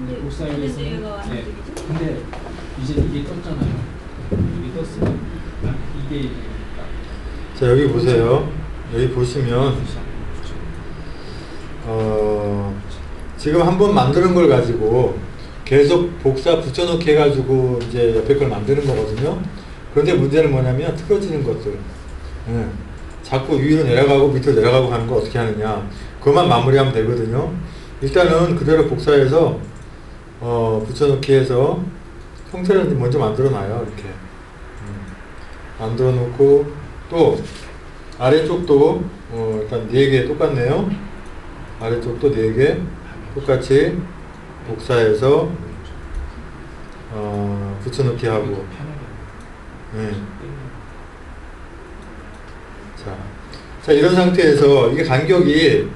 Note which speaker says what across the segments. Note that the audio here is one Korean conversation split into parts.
Speaker 1: 안
Speaker 2: 네.
Speaker 1: 움직이죠?
Speaker 2: 근데 이제 이게 떴잖아요. 이게 떴으면 딱 이게 이제
Speaker 3: 자 여기 보세요. 여기 보시면 어, 지금 한 번 만드는 걸 가지고 계속 복사 붙여넣기 해가지고 이제 옆에 걸 만드는 거거든요. 그런데 문제는 뭐냐면 틀어지는 것들. 예. 자꾸 위로 내려가고 밑으로 내려가고 하는 거 어떻게 하느냐. 그것만 마무리하면 되거든요. 일단은 그대로 복사해서 어, 붙여넣기 해서 형태를 먼저 만들어 놔요. 이렇게. 음. 만들어 놓고 또 아래쪽도 어, 일단 4개 똑같네요. 아래쪽도 4개 똑같이 복사해서 어, 붙여넣기 하고 네. 자, 자 이런 상태에서 이게 간격이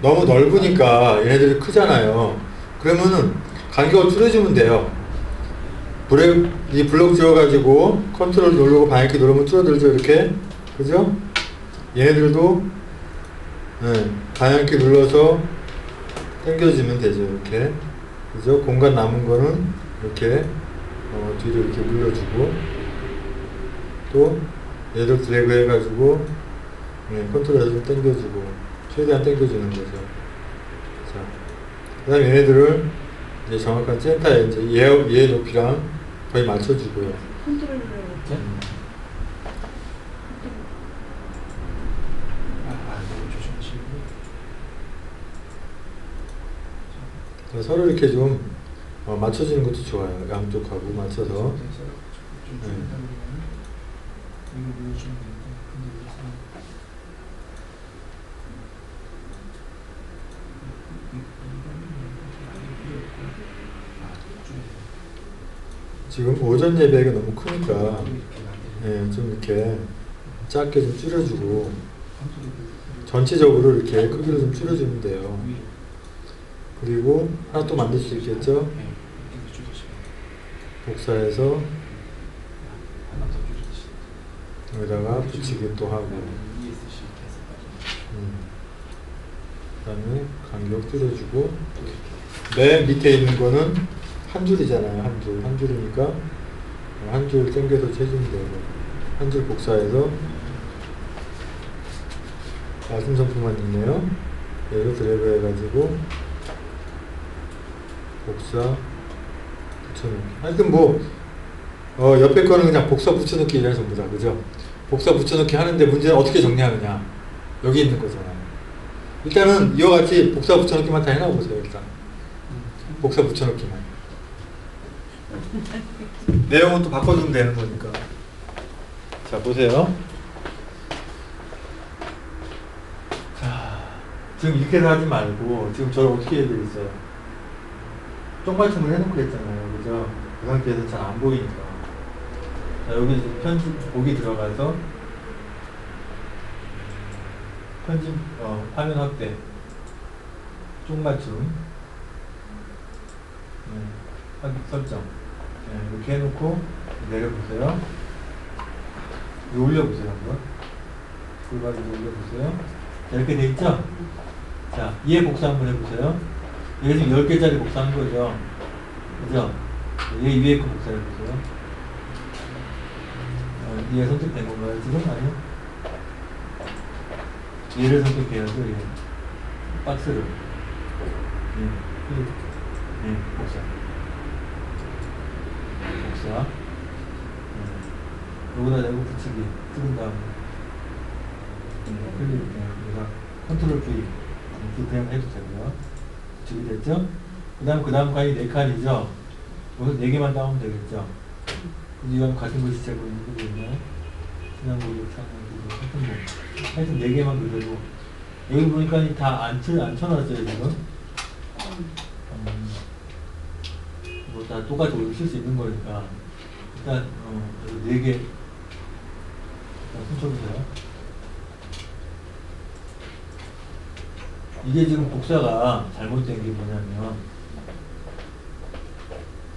Speaker 3: 너무 넓으니까 얘네들이 크잖아요. 그러면은 간격을 줄여주면 돼요. 브레 이 블록 지워가지고 컨트롤 누르고 방향키 누르면 줄어들죠 이렇게 그죠? 얘네들도 네, 방향키 눌러서 당겨주면 되죠 이렇게 그죠? 공간 남은 거는 이렇게 어, 뒤로 이렇게 물려주고 또 얘들 드래그 해가지고 네, 컨트롤 해서 좀 당겨주고 최대한 당겨주는 거죠 자, 그 다음에 얘네들을 이제 정확한 센터에 이제 얘, 얘 높이랑 거의 맞춰주고요
Speaker 1: 컨트롤 눌러야겠죠?
Speaker 2: 너무 조심하시고.
Speaker 3: 그래서 서로 이렇게 좀 어, 맞춰주는 것도 좋아요 양쪽하고 맞춰서
Speaker 2: 좀
Speaker 3: 네.
Speaker 2: 줄인다는 거는 이거 눌러주면 되는데 근데 여기서
Speaker 3: 지금 오전 예배가 너무 크니까 예, 좀 이렇게 작게 좀 줄여주고 전체적으로 이렇게 크기를 좀 줄여주면 돼요. 그리고 하나 또 만들 수 있겠죠? 복사해서 여기다가 붙이기 또 하고. 음. 그 다음에 간격 줄여주고 맨 밑에 있는 거는 한 줄이잖아요 한 줄. 한 줄이니까 한줄 당겨서 쳐주면 되고 한 줄 복사해서 말씀 선포만 있네요. 얘를 드래그 해가지고 복사 붙여넣기. 하여튼 뭐 어, 옆에 거는 그냥 복사 붙여넣기 이런 전부 다. 그죠? 복사 붙여넣기 하는데 문제는 어떻게 정리하느냐. 여기 있는 거잖아요. 일단은 이와 같이 복사 붙여넣기만 다 해놔보세요 일단. 복사 붙여넣기만 내용은 또 바꿔주면 되는 거니까. 자 보세요. 자 지금 이렇게 하지 말고 지금 저를 어떻게 해야 되겠어요? 쫑맞춤을 해놓고 했잖아요. 그죠? 그 상태에서 잘 안 보이니까. 자 여기 편집 보기 들어가서 편집 어, 화면 확대. 쪽맞춤 네, 확인 설정 네, 이렇게 해놓고 내려보세요 올려보세요 한번 가지고 올려보세요 자, 이렇게 돼 있죠? 자 얘 복사 한번 해보세요 얘 지금 10개짜리 복사한 거죠 그죠? 얘 위에 거 복사해보세요 어, 얘 선택된 건가요 지금? 아니요? 얘를 선택해야죠 얘 박스를 예, 클릭. 예, 복사. 복사. 예. 여기다 내고 붙이기. 찍은 다음에. 예, 클릭. 예, 여기다 컨트롤 V. 이렇게 그냥 해도 되고요. 붙이기 됐죠? 그 다음, 그 다음 칸이 네 칸이죠? 여기서 네 개만 나오면 되겠죠? 이건 같은 글씨 제고 있는 거 있나요? 신앙고교, 창고교, 하여튼 뭐. 하여튼 네 개만 그대로. 여기 보니까 다 안, 쳐, 안 쳐놨어요, 지금. 음, 뭐 다 똑같이 올쓸수 있는 거니까 일단 어, 네개 손쳐보세요. 이게 지금 복사가 잘못된 게 뭐냐면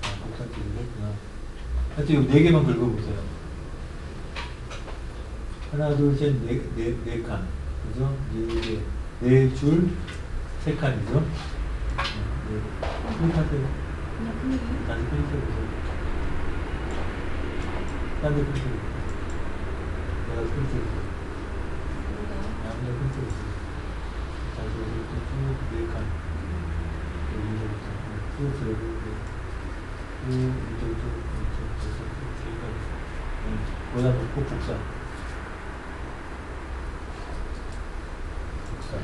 Speaker 3: 아, 복사 틀리겠구나. 하여튼 이네 개만 긁어보세요. 하나, 둘, 셋, 네, 네, 네 칸. 그죠? 네 개. 네 줄, 세 칸이죠? 네. 거 기다 놓고 복사 복사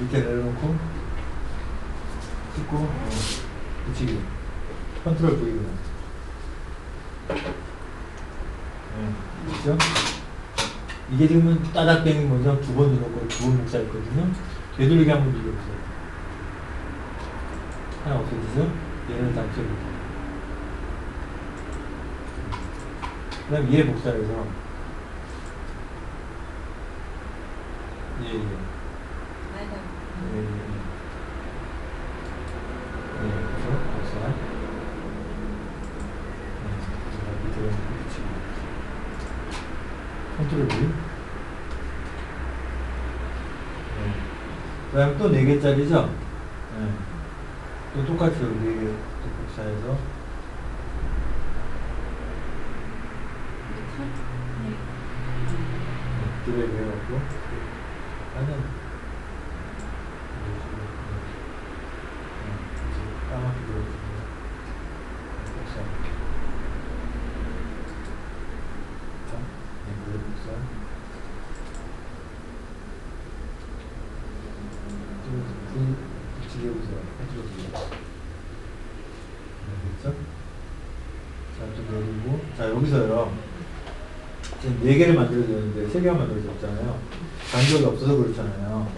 Speaker 3: 밑에 내려놓고 찍고 어, 붙이기 컨트롤 V구나 네, 그죠? 이게 지금은 따닥뱅이 먼저 두번 눌렀고 두번 복사했거든요. 되돌리기 한번 눌러보세요. 하나 없어지죠? 얘는 다 없어지죠. 그 다음 얘 복사해서 예, 예.
Speaker 1: 아니다.
Speaker 3: 예, 예, 예. 예, 그래서 복사. 네, 밑에 붙이고. 컨트롤 V. 네. 그 다음 또 4개짜리죠? 네. 또 똑같이 여기 4개 또 복사해서
Speaker 1: 네.
Speaker 3: 드래그 해갖고 하는 까맣게 복사 자, 네, 그래 복사 해보세요 해주세요 됐죠? 자, 좀 내리고 자, 여기서요 지금 네 개를 만들어야 되는데 세 개만 만들어졌잖아요. 간격이 없어서 그렇잖아요.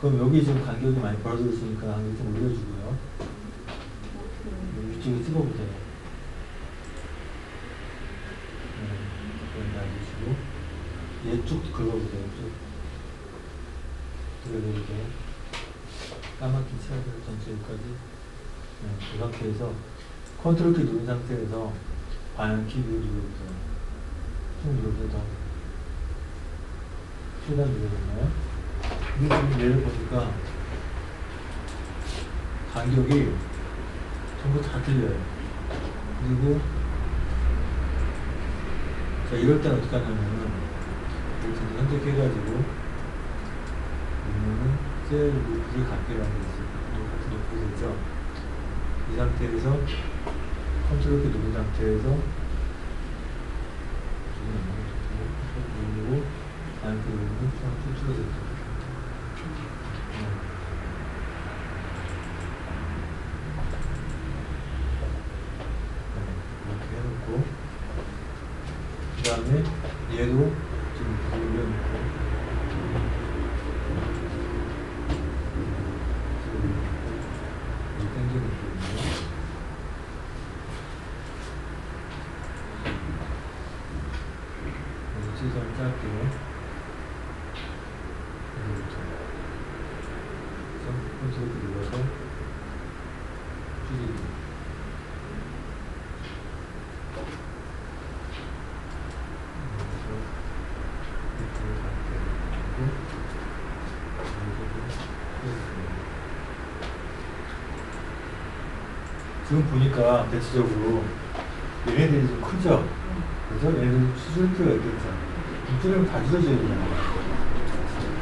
Speaker 3: 그럼 여기 지금 간격이 많이 벌어져 있으니까 간격 좀 올려주고요. 위쪽에 찍어보세요. 네, 놔주시고 얘 쭉 긁어보세요. 쭉. 그려보세요. 까맣게 칠해서 전체 여기까지. 네, 그 상태에서 컨트롤 키 누른 상태에서 방향키 눌러보세요. 쭉 눌러서 최단 눌러졌나요? 이게 지금 얘를 보니까 간격이 전부 다 틀려요. 그리고 자 이럴 때는 어떻게 하냐면은 이렇게 선택해가지고 보면은 셀 루프를 갖게라는 게 있어요. 높이 되죠. 이 상태에서 컨트롤 키 누른 상태에서 누르고 다음 그 누르고 쭉 줄어들죠. 이렇게 해놓고 그 다음에 얘도 지금 올려놓고 지금 당겨놓거든요. 여기 최소한 짧게요. 여기부터. 컨트롤 눌러서 줄이기. 지금 보니까 대체적으로 얘네들이 좀 크죠? 그래서 얘네들 수술 필요가 있겠죠? 입술을 다 찢어져야 되잖아요.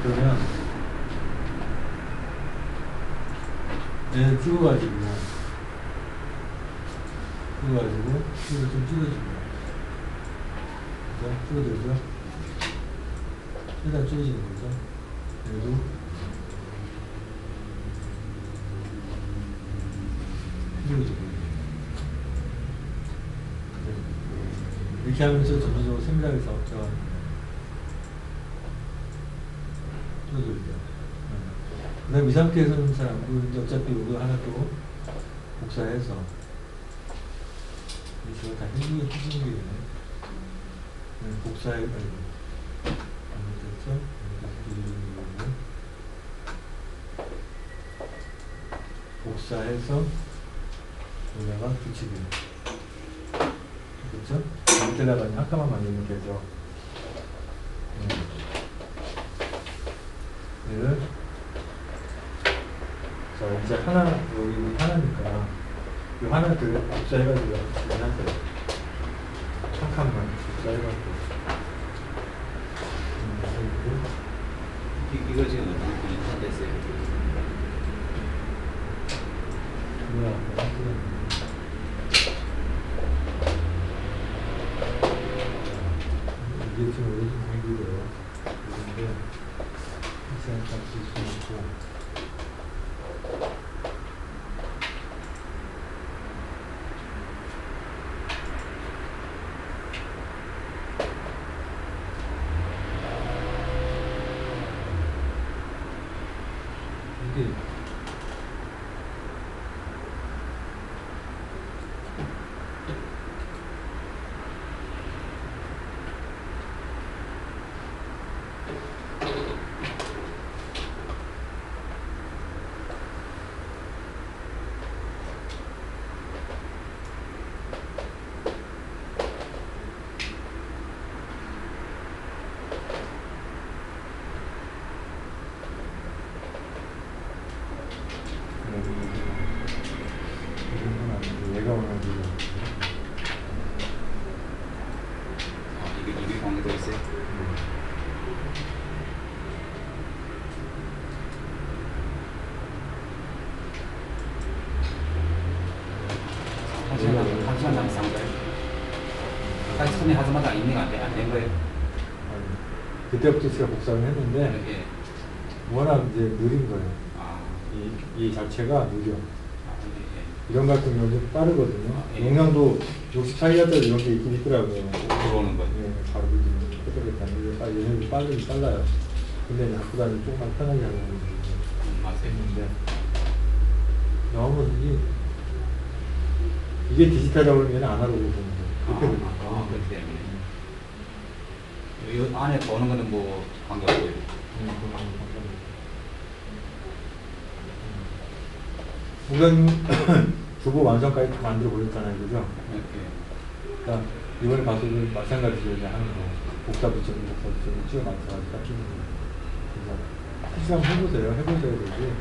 Speaker 3: 그러면 얘를 찍어가지고 찍어가지고 수술을 좀 찢어주고 그죠? 줄어들죠? 일단 줄여지는 거죠. 그래 도 줄여지고 이렇게 하면서 점차적으로 세밀하게서 제가 줄어들죠. 그 다음 이 상태에서는 잘 안 보이는데 어차피 이거 하나 또 복사해서 이 제가 다 힘들게 해주는 게. 네, 복사해. 잘못했죠? 이렇게 복사해서 여기다가 붙이기. 그렇죠? 밑에다가 한가만 만들면 되죠. 네. 얘를 자 이제 하나 여기 하나니까 이 하나 더 복사해가지고 하나더 한 칸만 복사해가지고 음,
Speaker 4: 이- 이거 지금 어떤 분이 됐어요?
Speaker 3: 뭐야 뭐야 틀렸네. 이게 지금 오리진 생기고요 이런데 일단 쓸수 있고 이게 이런 건 아니고 얘가 원하는
Speaker 4: 아, 이게 이게 관계돼 있어요? 한 시간 남- 한 시간 남았상가요한 시간에 하자마자 인내가 안된 안된 거예요?
Speaker 3: 아니, 그때부터 제가 복사를 했는데
Speaker 4: 예.
Speaker 3: 워낙 이제 느린 거예요.
Speaker 4: 아,
Speaker 3: 이, 이 자체가 느려.
Speaker 4: 아, 예,
Speaker 3: 이런 같은 경우는 좀 빠르거든요.
Speaker 4: 아, 예.
Speaker 3: 용량도 64기가짜리 이런 게 있긴 있더라고요.
Speaker 4: 예. 들어오는 거.
Speaker 3: 예, 바로. 이게 빨리 얘네들 빠르긴 빨라요. 근데 갖고 다니면 조금만 편하게 하려고
Speaker 4: 음, 맞아요.
Speaker 3: 했는데 너무 이게 이게 디지털이라고 얘는 아날로그 보는 거예요.
Speaker 4: 아,
Speaker 3: 그렇게.
Speaker 4: 아, 그렇기 때문에.
Speaker 3: 음.
Speaker 4: 이 안에 보는 거는 뭐 관계없고요.
Speaker 3: 음, 우선 주보 완성까지 만들어 보였잖아요, 그죠?
Speaker 4: 예.
Speaker 3: 그러니까 이번에 가서도 마찬가지로 이제 하는 거 복사 붙여서 복사 붙여서 찍어 맞춰가지고 깎이는 거. 그래서 실시간 해보세요, 해보셔야 되지.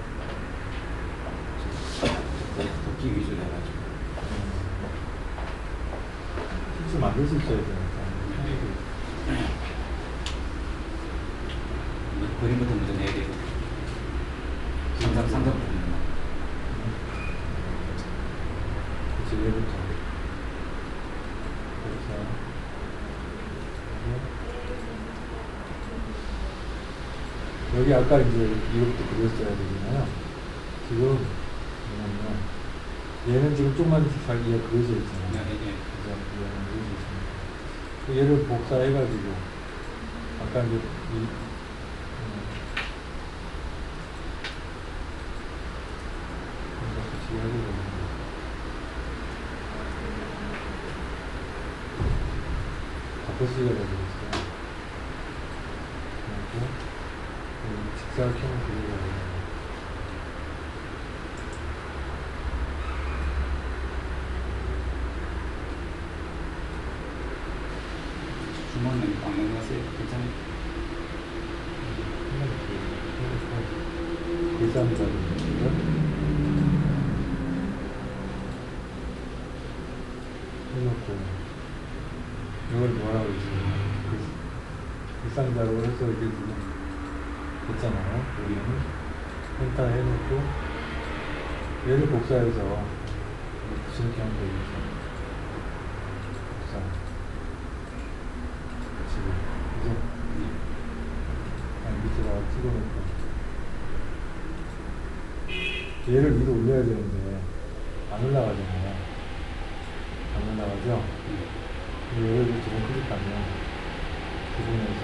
Speaker 4: 듣기 위주로 해가지고.
Speaker 3: 실수 만들 수 있어야 되니까.
Speaker 4: 그림부터 먼저 내야 되고. 상상 상상.
Speaker 3: 그치, 얘부터. 그래서. 여기 아까 이제 이것도 그렸어야 되잖아요. 지금 뭐냐면 얘는 지금 조금만 자기가 그려져 있잖아요.
Speaker 4: 예, 예.
Speaker 3: 그래서 얘는 그려져 있습니다. 그 얘를 복사해가지고 아까 이제 이 음, 이거 같이 하게 되는데 바꿔쓰기가 되겠어요. 그리고 여기 직사각형을 그리려고
Speaker 4: 주머니 났어요. 괜찮아요.
Speaker 3: 계산자를 해놓고 이걸 뭐라고 그러지? 일상자로 해서 이렇게 지금 됐잖아요. 우리는 센터 해놓고 얘를 복사해서 붙이는 하면 되겠죠. 복사. 지금 이제 아니, 밑에다가 찍어놓고 얘를 위로 올려야 되는데 안 올라가잖아요. 안 올라가죠? 얘를 두번 클릭하면 부분에서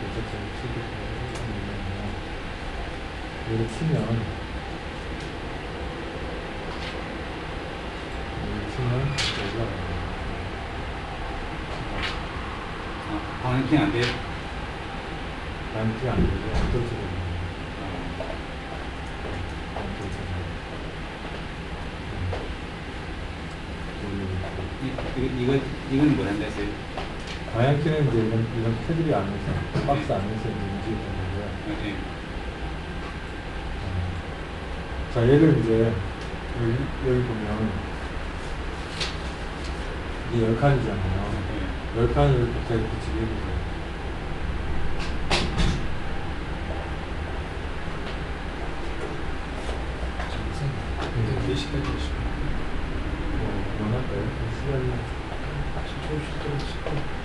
Speaker 3: 대적점을 치게 되면 얘를 치면 얘를 치면 올라가요.
Speaker 4: 아, 방향키 안 돼요?
Speaker 3: 남지 안 되고 안 떨어지고
Speaker 4: 어,
Speaker 3: 안 떨어지고
Speaker 4: 이, 이건 뭐 한다 했어요?
Speaker 3: 방향키는 이제 이런, 이런 테두리 안에서 박스 안에서 움직이는 거고요.
Speaker 4: 예, 예.
Speaker 3: 자, 얘를 이제 여기, 여기 보면 이게 열 칸이잖아요. 열 칸을 곱하기 붙이기 해보 세요.
Speaker 2: 네, 몇 시까지 오시고?
Speaker 3: 뭐, 원할까요? 시간이.
Speaker 2: 아, 진짜 오실 때